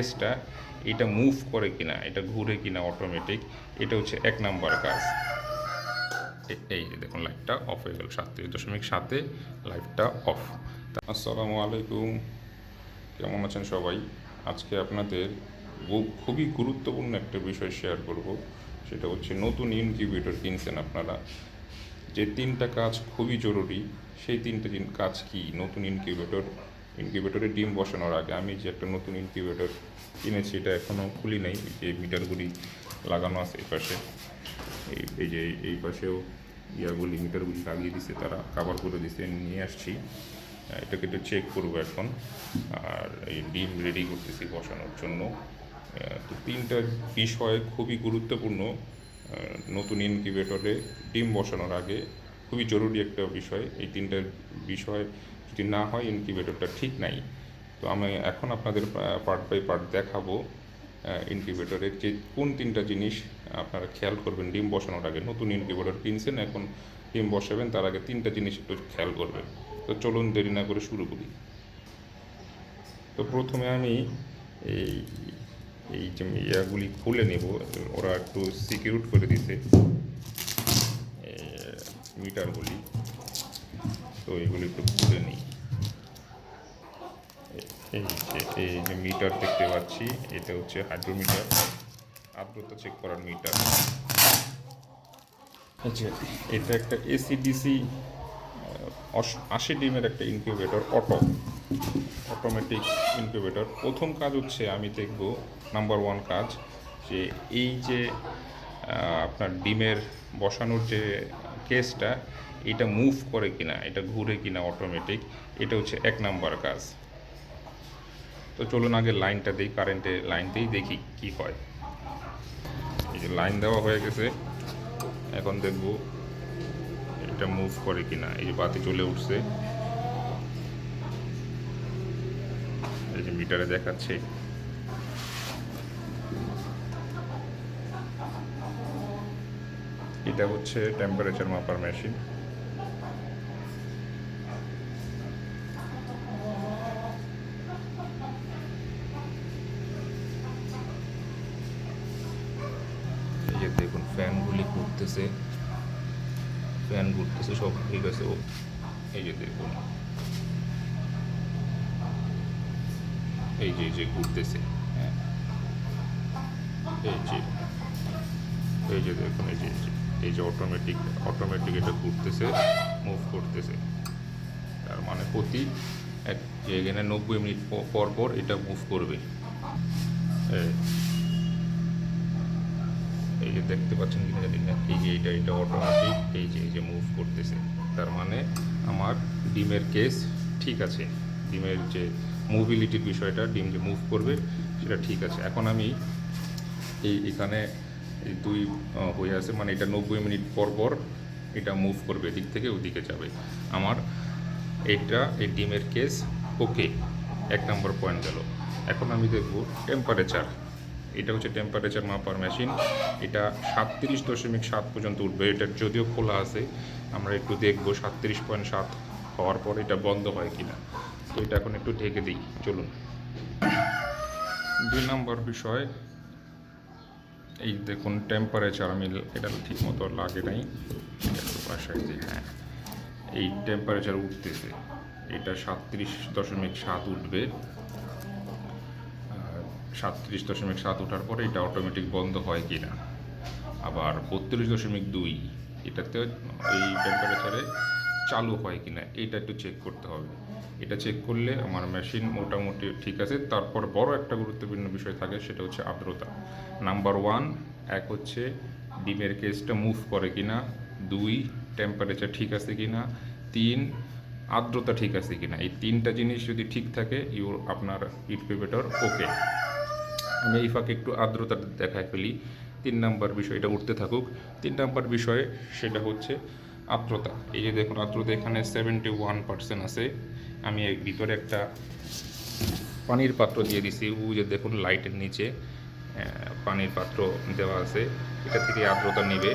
কেসটা এটা মুভ করে কিনা, এটা ঘুরে কিনা অটোমেটিক এটা হচ্ছে এক নাম্বার কাজ। এই যে দেখুন লাইটটা অফ হয়ে গেল, সাতত্রিশ দশমিক সাতে লাইটটা অফ আসসালামু আলাইকুম। কেমন আছেন সবাই? আজকে আপনাদের খুবই গুরুত্বপূর্ণ একটা বিষয় শেয়ার করব, সেটা হচ্ছে নতুন ইনকিউবেটর কিনছেন আপনারা। যে তিনটা কাজ খুবই জরুরি, সেই তিনটা কাজ কি? নতুন ইনকিউবেটর ইনকিউবেটরে ডিম বসানোর আগে আমি যে একটা নতুন ইনকিউবেটর কিনেছি, এটা এখনও খুলি নাই। যে মিটারগুলি লাগানো আছে এই পাশে। এই এই যে এই- পাশেও ইয়াগুলি মিটারগুলি লাগিয়ে দিছে, তারা কাভার করে দিছে, নিয়ে আসছি। এটাকে একটু চেক করব এখন। আর এই ডিম রেডি করতেছি বসানোর জন্য। তো তিনটা বিষয় খুবই গুরুত্বপূর্ণ। নতুন ইনকিউবেটরে ডিম বসানোর আগে খুবই জরুরি একটা বিষয়, এই তিনটা বিষয় যদি না হয় ইনকিউবেটরটা ঠিক নাই। তো আমি এখন আপনাদের পার্ট বাই পার্ট দেখাবো ইনকিউবেটরের যে কোন তিনটা জিনিস আপনারা খেয়াল করবেন, ডিম বসানোর আগে। নতুন ইনকিউবেটর কিনছেন, এখন ডিম বসাবেন, তার আগে তিনটা জিনিস একটু খেয়াল করবেন। তো চলুন দেরি না করে শুরু করি। তো প্রথমে আমি এই এই যে ইয়াগুলি খুলে নেব, ওরা একটু সিকিউর করে দিতে মিটারগুলি তো এগুলি একটু খুলে নিই। এই যে এই যে মিটার দেখতে পাচ্ছি এটা হচ্ছে হাইড্রোমিটার। আর্দ্রতা চেক করার মিটার। আচ্ছা। এটা একটা এসিডিসি আশি ডিমের একটা ইনকিউবেটর অটো অটোমেটিক ইনকিউবেটর প্রথম কাজ হচ্ছে আমি দেখব নাম্বার ওয়ান কাজ যে এই যে আপনার ডিমের বসানোর যে কেসটা এটা মুভ করে কিনা, এটা ঘুরে কিনা অটোমেটিক এটা হচ্ছে এক নাম্বার কাজ। তো চলুন আগে লাইনটা দিই কারেন্টের লাইন দিই, দেখি কি হয়। এই যে লাইন দেওয়া হয়ে গেছে, এখন দেখব এটা মুভ করে কিনা, এই যে বাতি চলে উঠছে। এই যে মিটারে দেখাচ্ছে। এটা হচ্ছে টেম্পারেচার মাপার মেশিন দেখুন ফ্যানগুলি ঘুরতেছে। ফ্যান ঘুরতেছে, সব ঠিক আছে ও। এই যে দেখুন। এই যে এই যে ঘুরতেছে। হ্যাঁ। এই যে এই যে দেখুন এই যে। এই যে অটোমেটিক অটোমেটিক এটা ঘুরতেছে মুভ করতেছে। তার মানে প্রতি এক এখানে নব্বই মিনিট পর পর এটা মুভ করবে। এই যে দেখতে পাচ্ছেন কিনা জানি না, এই যে এইটা এটা অটোমেটিক এই যে এই যে মুভ করতেছে। তার মানে আমার ডিমের কেস ঠিক আছে। ডিমের যে মুভিলিটির বিষয়টা, ডিম যে মুভ করবে, সেটা ঠিক আছে। এখন আমি এই, এখানে এই দুই হয়ে আছে। মানে এটা নব্বই মিনিট পর পর এটা মুভ করবে এদিক থেকে ওদিকে যাবে। আমার এটা, এই ডিমের কেস ওকে এক নম্বর পয়েন্ট গেল। এখন আমি দেখব টেম্পারেচার এটা হচ্ছে টেম্পারেচার মাপার মেশিন এটা সাতত্রিশ দশমিক সাত পর্যন্ত উঠবে। এটা যদিও খোলা আছে, আমরা একটু দেখব সাতত্রিশ পয়েন্ট সাত হওয়ার পর এটা বন্ধ হয় কিনা। তো এটা এখন একটু ঢেকে দিই। চলুন। দুই নম্বর বিষয়। এই দেখুন টেম্পারেচার আমি এটা ঠিক মতো লাগে নাই। যে হ্যাঁ। এই টেম্পারেচার উঠতেছে। এটা সাতত্রিশ দশমিক সাত উঠবে। সাতত্রিশ দশমিক সাত ওঠার পরে এটা অটোমেটিক বন্ধ হয় কি না আবার বত্রিশ দশমিক দুই, এটাতে এই টেম্পারেচারে চালু হয় কি না এটা একটু চেক করতে হবে। এটা চেক করলে আমার মেশিন মোটামুটি ঠিক আছে। তারপর বড় একটা গুরুত্বপূর্ণ বিষয় থাকে, সেটা হচ্ছে আর্দ্রতা। নাম্বার ওয়ান এক হচ্ছে ডিমের কেসটা মুভ করে কিনা। দুই টেম্পারেচার ঠিক আছে কিনা। তিন, আর্দ্রতা ঠিক আছে কিনা। এই তিনটা জিনিস যদি ঠিক থাকে ইউর আপনার ইনকিউবেটর ওকে আমি এই ফাঁকে একটু আর্দ্রতা দেখায় ফেলি। তিন নাম্বার বিষয়, এটা উঠতে থাকুক। তিন নাম্বার বিষয়, সেটা হচ্ছে আর্দ্রতা। এই যে দেখুন, আর্দ্রতা এখানে সেভেন্টি ওয়ান পার্সেন্ট আছে। আমি ভিতরে একটা পানির পাত্র দিয়ে দিছি। ও যে দেখুন, লাইটের নিচে পানির পাত্র দেওয়া আছে। এটা থেকে আর্দ্রতা নেবে।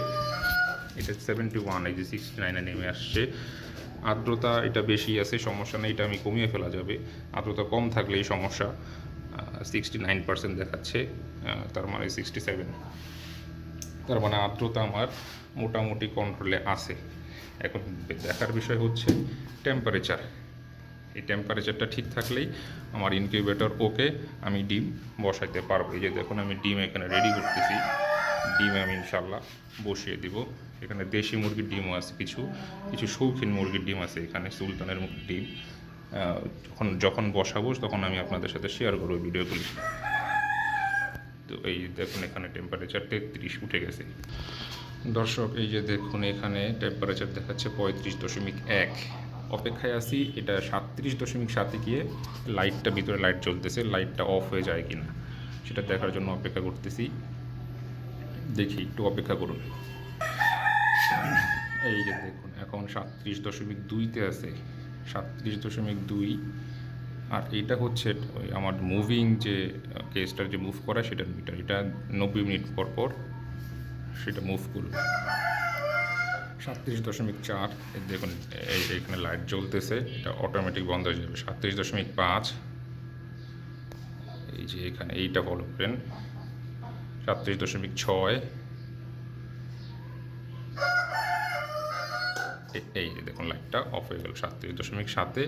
এটা সেভেন্টি ওয়ান এই যে সিক্সটি নাইনে নেমে আসছে। আর্দ্রতা এটা বেশি আছে, সমস্যা নেই, এটা আমি কমিয়ে ফেলা যাবে। আর্দ্রতা কম থাকলেই সমস্যা। সিক্সটি নাইন পার্সেন্ট দেখাচ্ছে তার মানে সিক্সটি সেভেন তার মানে আর্দ্রতা আমার মোটামুটি কন্ট্রোলে আছে। এখন দেখার বিষয় হচ্ছে টেম্পারেচার এই টেম্পারেচারটা ঠিক থাকলেই আমার ইনকিউবেটর ওকে আমি ডিম বসাইতে পারব। এই যে দেখুন, আমি ডিম এখানে রেডি করতেছি। ডিম আমি ইনশাল্লাহ বসিয়ে দিব। এখানে দেশি মুরগির ডিমও আছে কিছু কিছু শৌখিন মুরগির ডিম আছে এখানে, সুলতানের ডিম। যখন যখন বসাবো, তখন আমি আপনাদের সাথে শেয়ার করব ভিডিওগুলি তো। এই দেখুন, এখানে টেম্পারেচার তেত্রিশ উঠে গেছে। দর্শক, এই যে দেখুন, এখানে টেম্পারেচার দেখাচ্ছে পঁয়ত্রিশ দশমিক এক। অপেক্ষায় আছি, এটা সাতত্রিশ দশমিক সাতে গিয়ে লাইটটা ভিতরে লাইট জ্বলতেছে, লাইটটা অফ হয়ে যায় কিনা সেটা দেখার জন্য অপেক্ষা করতেছি। দেখি, একটু অপেক্ষা করুন। এই যে দেখুন, এখন সাতত্রিশ দশমিক দুইতে আছে। সাতত্রিশ দশমিক দুই, আর এটা হচ্ছে ওই আমার মুভিং যে কেসটার যে মুভ করা সেটার মিটার এটা নব্বই মিনিট পর পর সেটা মুভ করবে। সাতত্রিশ দশমিক চার। দেখুন এখানে লাইট জ্বলতেছে, এটা অটোমেটিক বন্ধ হয়ে যাবে। সাতত্রিশ দশমিক পাঁচ। এই যে এখানে এইটা ফলো করেন। সাতত্রিশ দশমিক ছয়। এই যে দেখুন, লাইটটা অফ হয়ে গেল। সাতত্রিশ দশমিক সাতে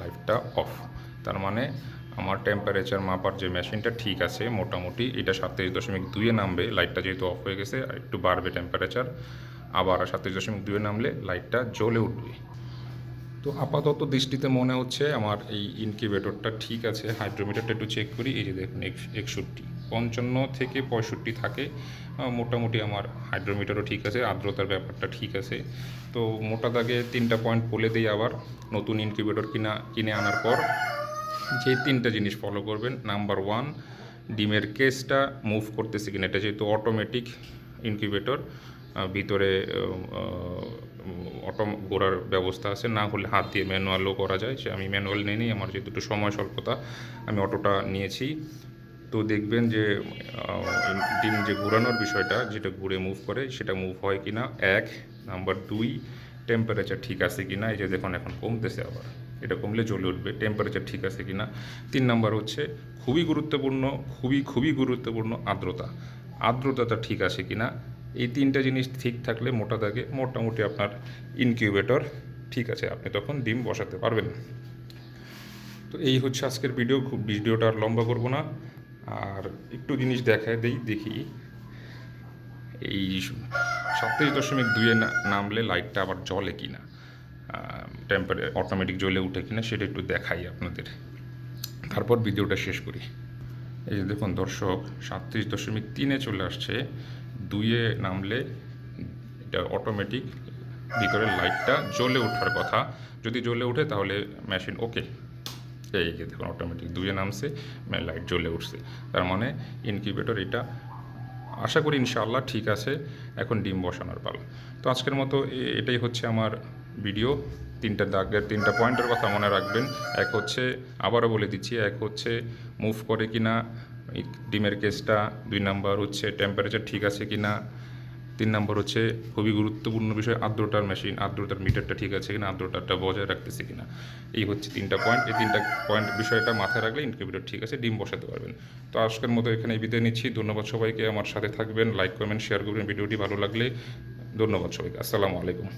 লাইটটা অফ তার মানে আমার টেম্পারেচার মাপার যে মেশিনটা ঠিক আছে, মোটামুটি এটা সাতত্রিশ দশমিক দুইয়ে নামবে। লাইটটা যেহেতু অফ হয়ে গেছে, আর একটু বাড়বে টেম্পারেচার আবার সাতত্রিশ দশমিক দুয়ে নামলে লাইটটা জ্বলে উঠবে। তো আপাতত দৃষ্টিতে মনে হচ্ছে আমার এই ইনকিউবেটরটা ঠিক আছে হাইড্রোমিটারটা একটু চেক করি, এই যে দেখুন, এক- একষট্টি, পঞ্চান্ন থেকে পঁয়ষট্টি থাকে। মোটামুটি আমার হাইড্রোমিটারও ঠিক আছে, আর্দ্রতার ব্যাপারটা ঠিক আছে। তো মোটা দাগে তিনটা পয়েন্ট বলে দিই আবার, নতুন ইনকিউবেটর কিনা, কিনে আনার পর যে তিনটা জিনিস ফলো করবেন নাম্বার ওয়ান ডিমের কেসটা মুভ করতেছে কিনা, এটা যেহেতু অটোমেটিক ইনকিউবেটর ভিতরে অটো গোড়ার ব্যবস্থা আছে। না হলে হাত দিয়ে ম্যানুয়ালও করা যায়। সে আমি ম্যানুয়াল নিয়ে নিই, আমার যেহেতু একটু সময় স্বল্পতা, আমি অটোটা নিয়েছি। তো দেখবেন যে ডিম যে ঘোরানোর বিষয়টা, যেটা ঘুরে মুভ করে, সেটা মুভ হয় কি না এক। নাম্বার দুই টেম্পারেচার ঠিক আছে কি না এই যে দেখুন, এখন কমতেছে আবার। এটা কমলে জ্বলে উঠবে। টেম্পারেচার ঠিক আছে কি না তিন নাম্বার হচ্ছে, খুবই গুরুত্বপূর্ণ, খুবই খুবই গুরুত্বপূর্ণ আর্দ্রতা। আর্দ্রতাটা ঠিক আছে কিনা? এই তিনটা জিনিস ঠিক থাকলে মোটা দাগে মোটামুটি আপনার ইনকিউবেটর ঠিক আছে, আপনি তখন ডিম বসাতে পারবেন। তো এই হচ্ছে আজকের ভিডিও খুব ভিডিওটা আর লম্বা করব না। আর একটু জিনিস দেখায় দেই, দেখি। এই সাতত্রিশ দশমিক দুইয়ে না- নামলে লাইটটা আবার জ্বলে কিনা। টেম্পারে অটোমেটিক জ্বলে উঠে কিনা, সেটা একটু দেখাই আপনাদের। তারপর ভিডিওটা শেষ করি। এই যে দেখুন দর্শক, সাতত্রিশ দশমিক তিনে চলে আসছে। দুইয়ে নামলে এটা অটোমেটিক ভিতরের লাইটটা জ্বলে ওঠার কথা। যদি জ্বলে ওঠে তাহলে মেশিন ওকে এই যে দেখুন অটোমেটিক দুইয়ে নামছে লাইট জ্বলে উঠছে। তার মানে ইনকিউবেটর এটা আশা করি ইনশাআল্লাহ ঠিক আছে, এখন ডিম বসানোর পালা। তো আজকের মতো এটাই হচ্ছে আমার ভিডিও তিনটা দাগের তিনটা পয়েন্টের কথা মনে রাখবেন। এক হচ্ছে, আবারও বলে দিচ্ছি, এক হচ্ছে মুভ করে কিনা ডিমের কেসটা দুই নাম্বার হচ্ছে টেম্পারেচার ঠিক আছে কি না? তিন নম্বর হচ্ছে খুবই গুরুত্বপূর্ণ বিষয়, আর্দ্রতার মেশিন আর্দ্রতার মিটারটা ঠিক আছে কিনা, আর্দ্রতাটা বজায় রাখতেছে কিনা। এই হচ্ছে তিনটা পয়েন্ট এই তিনটা পয়েন্ট বিষয়টা মাথায় রাখলে ইনকিউবেটর ঠিক আছে ডিম বসাতে পারবেন। তো আজকের মতো এখানে বিদায় নিচ্ছি, ধন্যবাদ সবাইকে, আমার সাথে থাকবেন লাইক করবেন শেয়ার করবেন, ভিডিওটি ভালো লাগলে ধন্যবাদ সবাইকে, আসসালামু আলাইকুম।